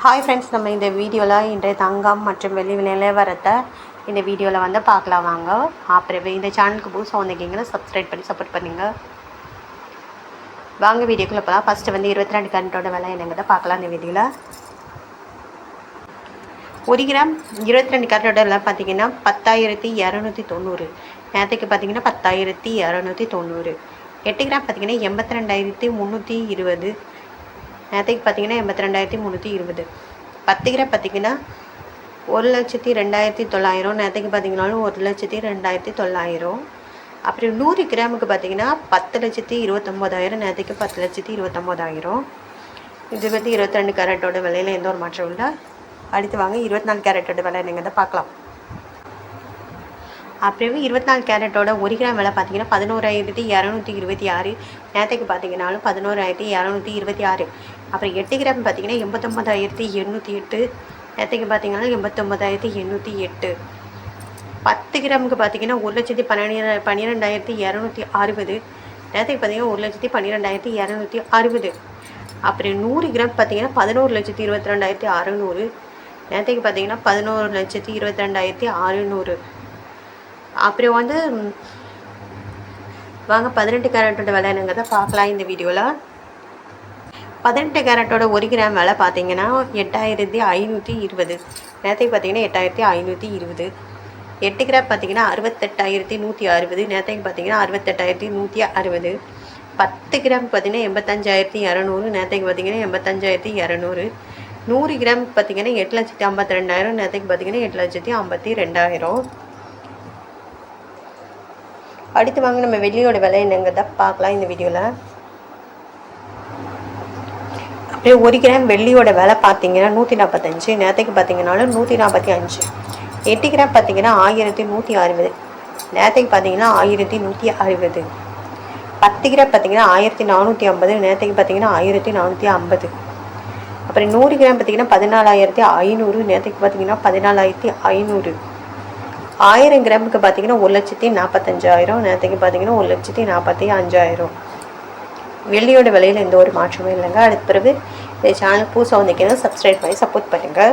Hi friends நம்ம இந்த வீடியோவில் இன்றைய தங்கம் மற்றும் வெள்ளி நிலவரத்தை இந்த வீடியோவில் வந்து பார்க்கலாம் வாங்க. அப்புறம் இந்த சேனலுக்கு புதுசாக வந்திருக்கீங்கன்னா சப்ஸ்கிரைப் பண்ணி சப்போர்ட் பண்ணுங்கள் வாங்க வீடியோக்குள்ளே போகலாம் ஃபஸ்ட்டு வந்து இருபத்தி ரெண்டு கரண்ட்டோட விலை என்னங்கிறத பார்க்கலாம் இந்த வீடியோவில் ஒரு கிராம் இருபத்தி ரெண்டு கரண்டோட விலை பார்த்தீங்கன்னா பத்தாயிரத்தி இரநூத்தி தொண்ணூறு. நேற்றுக்கு பார்த்தீங்கன்னா பத்தாயிரத்தி இரநூத்தி தொண்ணூறு. எட்டு கிராம் பார்த்தீங்கன்னா எண்பத்தி ரெண்டாயிரத்தி முந்நூற்றி இருபது. நேற்றுக்கு பார்த்தீங்கன்னா எண்பத்தி ரெண்டாயிரத்தி முந்நூற்றி இருபது. பத்து கிராம் பார்த்தீங்கன்னா ஒரு லட்சத்தி ரெண்டாயிரத்தி தொள்ளாயிரம். நேற்றுக்கு பார்த்தீங்கனாலும் ஒரு லட்சத்தி ரெண்டாயிரத்தி தொள்ளாயிரம். அப்புறம் நூறு கிராமுக்கு பார்த்தீங்கன்னா பத்து லட்சத்தி இருபத்தொம்போதாயிரம் நேற்றுக்கு பத்து லட்சத்தி இருபத்தொம்போதாயிரம் இது வந்து இருபத்தி ரெண்டு கேரட்டோட விலையில் எந்த ஒரு மாற்றம் இல்லை. அடுத்து வாங்க இருபத்தி நாலு கேரட்டோட விலை என்னங்கிறத பார்க்கலாம். அப்புறம் இருபத்தி நாலு கேரட்டோட ஒரு கிராம் விலை பார்த்தீங்கன்னா பதினோராயிரத்தி இரநூத்தி இருபத்தி ஆறு. நேற்றுக்கு பார்த்தீங்கன்னாலும் பதினோராயிரத்தி இரநூத்தி இருபத்தி ஆறு. அப்புறம் எட்டு கிராம் பார்த்தீங்கன்னா எண்பத்தொம்பதாயிரத்தி எண்ணூற்றி எட்டு. நேற்றுக்கு பார்த்தீங்கன்னா எண்பத்தொம்பதாயிரத்தி எண்ணூற்றி எட்டு. பத்து கிராமுக்கு பார்த்தீங்கன்னா ஒரு லட்சத்தி பன்னிரெண்டு பன்னிரெண்டாயிரத்தி இரநூத்தி அறுபது. நேற்றுக்கு பார்த்தீங்கன்னா ஒரு லட்சத்தி பன்னிரெண்டாயிரத்தி இரநூத்தி அறுபது. அப்புறம் நூறு கிராம் பார்த்தீங்கன்னா பதினோரு லட்சத்தி இருபத்தி ரெண்டாயிரத்தி அறநூறு. நேற்றுக்கு பார்த்தீங்கன்னா பதினோரு லட்சத்தி இருபத்தி ரெண்டாயிரத்தி அறுநூறு. அப்புறம் வந்து வாங்க பதினெட்டு கேரட்டோட விலை என்னங்கிறத பார்க்கலாம் இந்த வீடியோவில் பதினெட்டு கேரட்டோட ஒரு கிராம் விலை பார்த்தீங்கன்னா எட்டாயிரத்தி ஐநூற்றி இருபது. நேற்றுக்கு பார்த்தீங்கன்னா எட்டாயிரத்தி ஐநூற்றி இருபது. எட்டு கிராம் பார்த்தீங்கன்னா அறுபத்தெட்டாயிரத்தி நூற்றி அறுபது. நேற்றுக்கு பார்த்தீங்கன்னா அறுபத்தெட்டாயிரத்தி நூற்றி அறுபது. பத்து கிராம் பார்த்தீங்கன்னா எண்பத்தஞ்சாயிரத்தி இரநூறு. நேற்றுக்கு பார்த்தீங்கன்னா எண்பத்தஞ்சாயிரத்தி இரநூறு. நூறு கிராம் பார்த்தீங்கன்னா எட்டு லட்சத்தி ஐம்பத்தி ரெண்டாயிரம். நேற்றுக்கு பார்த்தீங்கன்னா எட்டு லட்சத்தி ஐம்பத்தி ரெண்டாயிரம். அடுத்து வாங்க நம்ம வெள்ளியோட விலை என்னங்கிறத பார்க்கலாம் இந்த வீடியோவில் அப்படியே ஒரு கிராம் வெள்ளியோட விலை பார்த்தீங்கன்னா நூற்றி நாற்பத்தஞ்சு நேற்றுக்கு பார்த்தீங்கன்னாலும் நூற்றி நாற்பத்தி அஞ்சு. எட்டு கிராம் பார்த்தீங்கன்னா ஆயிரத்தி நூற்றி அறுபது. நேற்றுக்கு பார்த்தீங்கன்னா ஆயிரத்தி நூற்றி அறுபது. பத்து கிராம் பார்த்தீங்கன்னா ஆயிரத்தி நானூற்றி ஐம்பது நேற்றுக்கு பார்த்தீங்கன்னா ஆயிரத்தி நானூற்றி ஐம்பது. அப்புறம் நூறு கிராம் பார்த்தீங்கன்னா பதினாலாயிரத்தி ஐநூறு நேற்றுக்கு பார்த்தீங்கன்னா பதினாலாயிரத்தி ஐநூறு. ஆயிரம் கிராமுக்கு பார்த்தீங்கன்னா ஒரு லட்சத்தி நாற்பத்தஞ்சாயிரம் நேரத்துக்கு பார்த்தீங்கன்னா ஒரு லட்சத்தி நாற்பத்தி அஞ்சாயிரம். வெள்ளியோட விலையில் எந்த ஒரு மாற்றமும் இல்லைங்க. அடுத்த பிறகு இந்த சேனல் புதுசாக வந்திருக்கீங்கன்னா சப்ஸ்கிரைப் பண்ணி சப்போர்ட் பண்ணுங்கள்